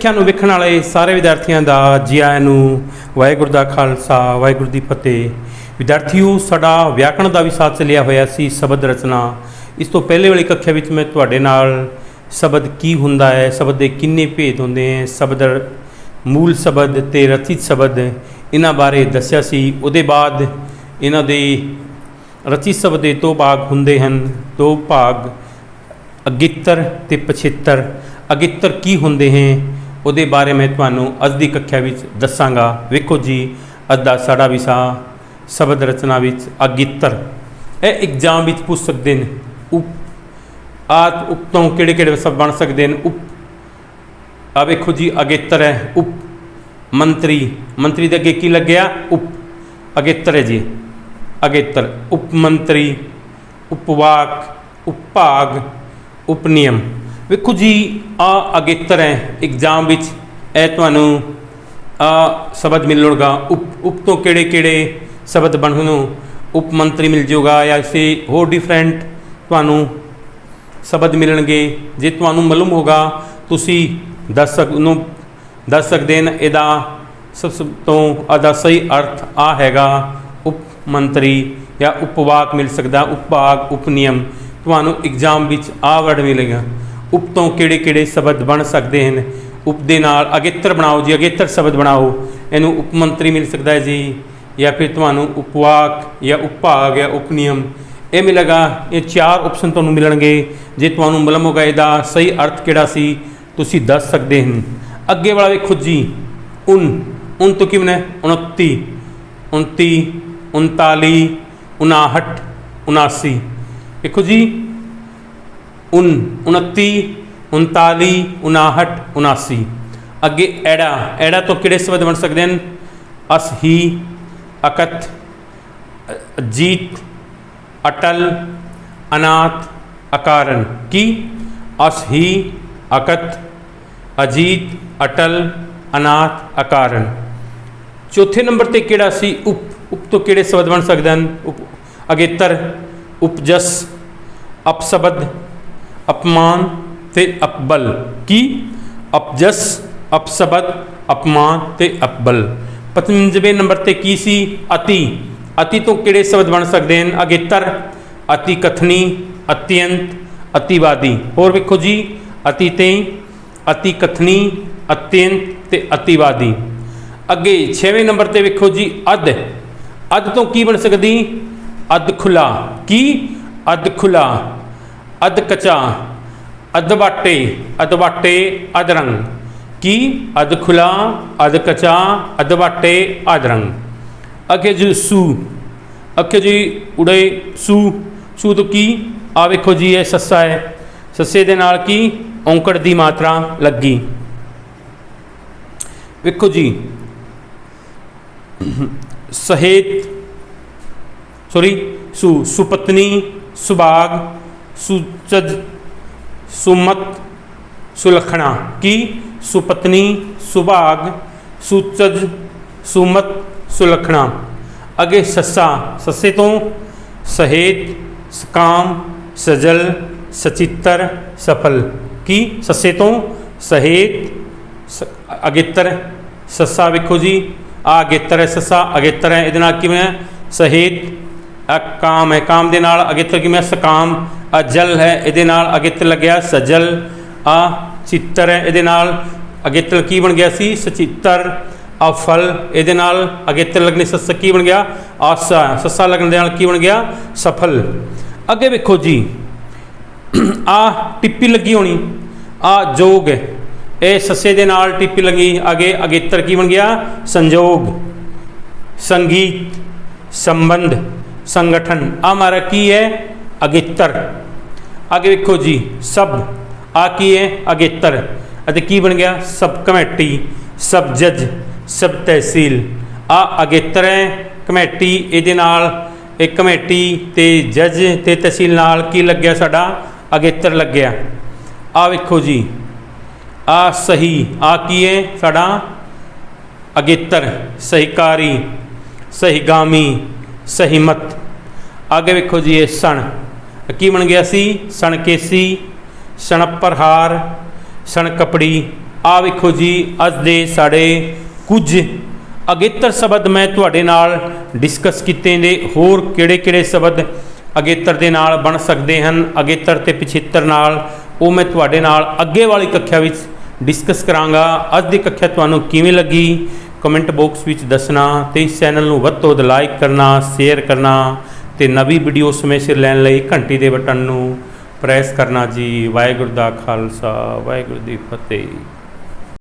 ਸਿੱਖਿਆ ਨੂੰ ਵੇਖਣ ਵਾਲੇ ਸਾਰੇ ਵਿਦਿਆਰਥੀਆਂ ਦਾ ਜੀ ਆਇਆਂ ਨੂੰ ਵਾਹਿਗੁਰੂ ਦਾ ਖਾਲਸਾ, ਵਾਹਿਗੁਰੂ ਦੀ ਫਤਿਹ। ਵਿਦਿਆਰਥੀਓ, ਸਾਡਾ ਵਿਆਕਰਣ ਦਾ ਵੀ ਸਾਥ ਲਿਆ ਹੋਇਆ ਸੀ, ਸ਼ਬਦ ਰਚਨਾ। ਇਸ ਤੋਂ ਪਹਿਲੇ ਵਾਲੀ ਕੱਖਿਆ ਵਿੱਚ ਮੈਂ ਤੁਹਾਡੇ ਨਾਲ ਸ਼ਬਦ ਕੀ ਹੁੰਦਾ ਹੈ, ਸ਼ਬਦ ਦੇ ਕਿੰਨੇ ਭੇਦ ਹੁੰਦੇ ਹੈ, ਸ਼ਬਦ ਮੂਲ ਸ਼ਬਦ ਤੇ ਰਚਿਤ ਸ਼ਬਦ ਇਹਨਾਂ ਬਾਰੇ ਦੱਸਿਆ ਸੀ। ਉਹਦੇ ਬਾਅਦ ਇਹਨਾਂ ਦੇ ਰਚਿਤ ਸ਼ਬਦ ਦੇ ਦੋ ਭਾਗ ਹੁੰਦੇ ਹਨ। ਦੋ ਭਾਗ ਅਗਿੱਤਰ ਤੇ ਪਛਿੱਤਰ। ਅਗਿੱਤਰ ਕੀ ਹੁੰਦੇ ਹਨ ਉਹਦੇ ਬਾਰੇ ਮੈਂ ਤੁਹਾਨੂੰ ਅੱਜ ਦੀ ਕੱਖਿਆ ਵਿੱਚ ਦੱਸਾਂਗਾ। ਵੇਖੋ ਜੀ, ਅੱਜ ਦਾ ਸਾਡਾ ਵਿਸ਼ਾ ਸ਼ਬਦ ਰਚਨਾ ਵਿੱਚ ਅਗਿੱਤਰ। ਇਹ ਐਗਜ਼ਾਮ ਵਿੱਚ ਪੁੱਛ ਸਕਦੇ ਨੇ, ਉਪ। ਆਤ ਉਪਤੋਂ ਕਿਹੜੇ ਕਿਹੜੇ ਸ਼ਬਦ ਬਣ ਸਕਦੇ ਨੇ, ਉਪ। ਆ ਵੇਖੋ ਜੀ, ਅਗੇਤਰ ਹੈ, ਉਪ। ਮੰਤਰੀ। ਮੰਤਰੀ ਦੇ ਅੱਗੇ ਕੀ ਲੱਗਿਆ? ਉਪ। ਅਗੇਤਰ ਹੈ ਜੀ। ਅਗੇਤਰ। ਉਪ ਮੰਤਰੀ ਉਪਵਾਕ, ਉਪਭਾਗ, ਉਪਨਿਯਮ। ਵੇਖੋ ਜੀ, ਆ ਅਗੇਤਰ ਹੈ ਐਗਜ਼ਾਮ ਵਿੱਚ। ਇਹ ਤੁਹਾਨੂੰ ਆ ਸ਼ਬਦ ਮਿਲਣਗਾ। ਉਪ ਉਪ ਤੋਂ ਕਿਹੜੇ ਕਿਹੜੇ ਸ਼ਬਦ ਬਣਨ ਨੂੰ ਉਪ ਮੰਤਰੀ ਮਿਲ ਜਾਊਗਾ ਜਾਂ ਇਸੇ ਹੋਰ ਡਿਫਰੈਂਟ ਤੁਹਾਨੂੰ ਸ਼ਬਦ ਮਿਲਣਗੇ। ਜੇ ਤੁਹਾਨੂੰ ਮਾਲੂਮ ਹੋਗਾ, ਤੁਸੀਂ ਦੱਸ ਸਕ, ਨੂੰ ਦੱਸ ਸਕਦੇ ਨੇ ਇਹਦਾ ਸਭ ਸਭ ਤੋਂ ਆਦਾ ਸਹੀ ਅਰਥ ਆ ਹੈਗਾ, ਉਪ ਮੰਤਰੀ ਜਾਂ ਉਪਵਾਕ ਮਿਲ ਸਕਦਾ ਉਪਭਾਗ ਉਪਨਿਯਮ। ਤੁਹਾਨੂੰ ਐਗਜ਼ਾਮ ਵਿੱਚ ਆ ਵਰਡ ਮਿਲੇਗਾ। ਉਪ ਤੋਂ ਕਿਹੜੇ ਕਿਹੜੇ ਸ਼ਬਦ ਬਣ ਸਕਦੇ ਹਨ? ਉਪ ਦੇ ਨਾਲ ਅਗੇਤਰ ਬਣਾਓ ਜੀ, ਅਗੇਤਰ ਸ਼ਬਦ ਬਣਾਓ। ਇਹਨੂੰ ਉਪ ਮੰਤਰੀ ਮਿਲ ਸਕਦਾ ਹੈ ਜੀ, ਜਾਂ ਫਿਰ ਤੁਹਾਨੂੰ ਉਪਵਾਕ ਜਾਂ ਉਪਭਾਗ ਜਾਂ ਉਪਨਿਯਮ। ਇਹ ਮਿਲੇਗਾ, ਇਹ ਚਾਰ ਆਪਸ਼ਨ ਤੁਹਾਨੂੰ ਮਿਲਣਗੇ। ਜੇ ਤੁਹਾਨੂੰ ਮਾਲੂਮ ਹੋਗਾ ਇਹਦਾ ਸਹੀ ਅਰਥ ਕਿਹੜਾ ਸੀ? ਤੁਸੀਂ ਦੱਸ ਸਕਦੇ ਹਨ। ਅੱਗੇ ਵਾਲਾ ਵੇਖੋ ਜੀ, ਉਨ। ਉਨ ਤੋਂ ਕੀ ਬਣਾ 29 29 39 59 79 ਵੇਖੋ ਜੀ ਉਨ 29 39 59 79 ਅੱਗੇ ਐੜਾ। ਐੜਾ ਤੋਂ ਕਿਹੜੇ ਸ਼ਬਦ ਬਣ ਸਕਦੇ ਹਨ? ਅਸਹੀ ਅਕਤ ਜੀਤ ਅਟਲ, ਅਨਾਥ, ਅਕਾਰਨ। ਕੀ? ਅਸ, ਹੀ ਅਕਤ ਅਜੀਤ, ਅਟਲ, ਅਨਾਥ, ਅਕਾਰਨ। ਚੌਥੇ ਨੰਬਰ ਤੇ ਕਿਹੜਾ ਸੀ? ਉਪ। ਉਪ ਤੋਂ ਕਿਹੜੇ ਸ਼ਬਦ ਬਣ ਸਕਦੇ ਹਨ? ਉਪ। ਅਗੇਤਰ ਉਪਜਸ, ਅਪਸ਼ਬਦ। ਅਪਮਾਨ ਤੇ ਅਪਬਲ ਕੀ ਅਪਜਸ ਅਪਸ਼ਬਦ ਅਪਮਾਨ ਤੇ ਅਪਬਲ ਪੰਜਵੇਂ ਨੰਬਰ ਤੇ ਕੀ ਸੀ ਅਤੀ ਅਤੀ ਤੋਂ ਕਿਹੜੇ ਸ਼ਬਦ ਬਣ ਸਕਦੇ ਹਨ ਅਗੇਤਰ ਅਤੀ ਕਥਨੀ ਅਤਿਅੰਤ ਅਤਿਵਾਦੀ ਹੋਰ ਵੇਖੋ ਜੀ ਅਤੀ ਤੇ ਅਤੀ ਕਥਨੀ ਅਤਿਅੰਤ ਤੇ ਅਤਿਵਾਦੀ ਅੱਗੇ 6ਵੇਂ ਨੰਬਰ ਤੇ ਵੇਖੋ ਜੀ ਅਦ ਅਦ ਤੋਂ ਕੀ ਬਣ ਸਕਦੀ ਅਦ ਖੁਲਾ ਕੀ ਅਦ ਖੁਲਾ ਅਦ ਕਚਾ ਅਦਵਾਟੇ ਅਦਵਾਟੇ ਅਦਰੰਗ ਕੀ? ਅਦ ਖੁਲਾ ਅਦ ਕਚਾ ਅਦਵਾਟੇ ਅਦਰੰਗ ਅੱਗੇ ਜੀ ਸੂ। ਅੱਗੇ ਜੀ ਉੜੇ ਸੂ। ਸੂ ਤੋਂ ਕੀ? ਆ ਵੇਖੋ ਜੀ, ਇਹ ਸੱਸਾ ਹੈ। ਸੱਸੇ ਦੇ ਨਾਲ ਕੀ? ਔਂਕੜ ਦੀ ਮਾਤਰਾ ਲੱਗੀ। ਵੇਖੋ ਜੀ। ਸਹੇਤ ਸੋਰੀ ਸੂ। ਸੁਪਤਨੀ, ਸੁਭਾਗ ਸੁਚਜ ਸੁਮਤ ਸੁਲਖਣਾ ਕੀ ਸੁਪਤਨੀ ਸੁਭਾਗ ਸੁਚਜ ਸੁਮਤ ਸੁਲਖਣਾ ਅੱਗੇ ਸੱਸਾ ਸੱਸੇ ਤੋਂ ਸਹੇਤ ਸਕਾਮ ਸਜਲ ਸਚਿੱਤਰ ਸਫਲ ਕੀ ਸੱਸੇ ਤੋਂ ਸਹੇਤ ਸ- ਅਗੇਤਰ ਸੱਸਾ ਵੇਖੋ ਜੀ ਆ ਅਗੇਤਰ ਹੈ ਸੱਸਾ ਅਗੇਤਰ ਹੈ ਇਹਦੇ ਨਾਲ ਕਿਵੇਂ ਹੈ ਆ ਕਾਮ ਹੈ। ਕਾਮ ਦੇ ਨਾਲ ਅਗੇਤਰ ਕਿਵੇਂ ਹੈ? ਸਕਾਮ ਅਜਲ ਹੈ। ਇਹਦੇ ਨਾਲ ਅਗੇਤਰ ਲੱਗਿਆ ਸਜਲ ਆ ਚਿੱਤਰ ਹੈ। ਇਹਦੇ ਨਾਲ ਅਗੇਤਰ ਕੀ ਬਣ ਗਿਆ ਸੀ? ਸਚਿੱਤਰ ਅਫਲ ਇਹਦੇ ਨਾਲ ਅਗੇਤਰ ਲੱਗਣੇ ਸੱਸਾ ਕੀ ਬਣ ਗਿਆ? ਆਸਾ। ਸੱਸਾ ਲੱਗਣ ਦੇ ਨਾਲ ਕੀ ਬਣ ਗਿਆ? ਸਫਲ। ਅੱਗੇ ਵੇਖੋ ਜੀ। ਆ ਟਿੱਪੀ ਲੱਗੀ ਹੋਣੀ। ਆ ਜੋਗ ਹੈ। ਇਹ ਸੱਸੇ ਦੇ ਨਾਲ ਟਿੱਪੀ ਲੱਗੀ। ਅੱਗੇ ਅਗੇਤਰ ਕੀ ਬਣ ਗਿਆ? ਸੰਜੋਗ, ਸੰਗੀਤ, ਸੰਬੰਧ। ਸੰਗਠਨ। ਆ ਹਮਾਰਾ ਕੀ ਹੈ? ਅਗੇਤਰ। ਅੱਗੇ ਵੇਖੋ ਜੀ, ਸਭ। ਆ ਕੀ ਹੈ? ਅਗੇਤਰ। ਅਤੇ ਕੀ ਬਣ ਗਿਆ? ਸਬ ਕਮੇਟੀ, ਸਬ ਜੱਜ, ਸਬ ਤਹਿਸੀਲ। ਆ ਅਗੇਤਰ ਹੈ। ਕਮੇਟੀ, ਇਹਦੇ ਨਾਲ ਇਹ ਕਮੇਟੀ ਤੇ ਜੱਜ ਤੇ ਤਹਿਸੀਲ ਨਾਲ ਕੀ ਲੱਗਿਆ ਸਾਡਾ? ਅਗੇਤਰ ਲੱਗਿਆ। ਆ ਵੇਖੋ ਜੀ। ਆ ਸਹੀ। ਆ ਕੀ ਹੈ ਸਾਡਾ? ਅਗੇਤਰ। ਸਹਿਕਾਰੀ, ਸਹਿਗਾਮੀ, ਸਹਿਮਤ। ਅੱਗੇ ਵੇਖੋ ਜੀ ਇਹ ਸਣ। ਕੀ ਬਣ ਗਿਆ ਸੀ? ਸਣ ਕੇਸੀ, ਸਣ ਪ੍ਰਹਾਰ, ਸਣ ਕਪੜੀ। ਆ ਵੇਖੋ ਜੀ, ਅੱਜ ਦੇ ਸਾਡੇ ਕੁਝ ਅਗੇਤਰ ਸ਼ਬਦ ਮੈਂ ਤੁਹਾਡੇ ਨਾਲ ਡਿਸਕਸ ਕੀਤੇ ਨੇ। ਹੋਰ ਕਿਹੜੇ-ਕਿਹੜੇ ਸ਼ਬਦ ਅਗੇਤਰ ਦੇ ਨਾਲ ਬਣ ਸਕਦੇ ਹਨ? ਅਗੇਤਰ ਤੇ ਪਿਛੇਤਰ ਨਾਲ। ਉਹ ਮੈਂ ਤੁਹਾਡੇ ਨਾਲ ਅੱਗੇ ਵਾਲੀ ਕੱਖਿਆ ਵਿੱਚ ਡਿਸਕਸ ਕਰਾਂਗਾ। ਅੱਜ ਦੀ ਕੱਖਿਆ ਤੁਹਾਨੂੰ ਕਿਵੇਂ ਲੱਗੀ? ਕਮੈਂਟ ਬਾਕਸ ਵਿੱਚ ਦੱਸਣਾ ਤੇ ਇਸ ਚੈਨਲ ਨੂੰ ਵੱਧ ਤੋਂ ਵੱਧ ਲਾਈਕ ਕਰਨਾ, ਸ਼ੇਅਰ ਕਰਨਾ। ਤੇ ਨਵੀਂ ਵੀਡੀਓ ਸਮੇਂ ਸਿਰ ਲੈਣ ਲਈ ਘੰਟੀ ਦੇ ਬਟਨ ਨੂੰ ਪ੍ਰੈਸ ਕਰਨਾ ਜੀ। ਵਾਹਿਗੁਰੂ ਦਾ ਖਾਲਸਾ, ਵਾਹਿਗੁਰੂ ਦੀ ਫਤਿਹ।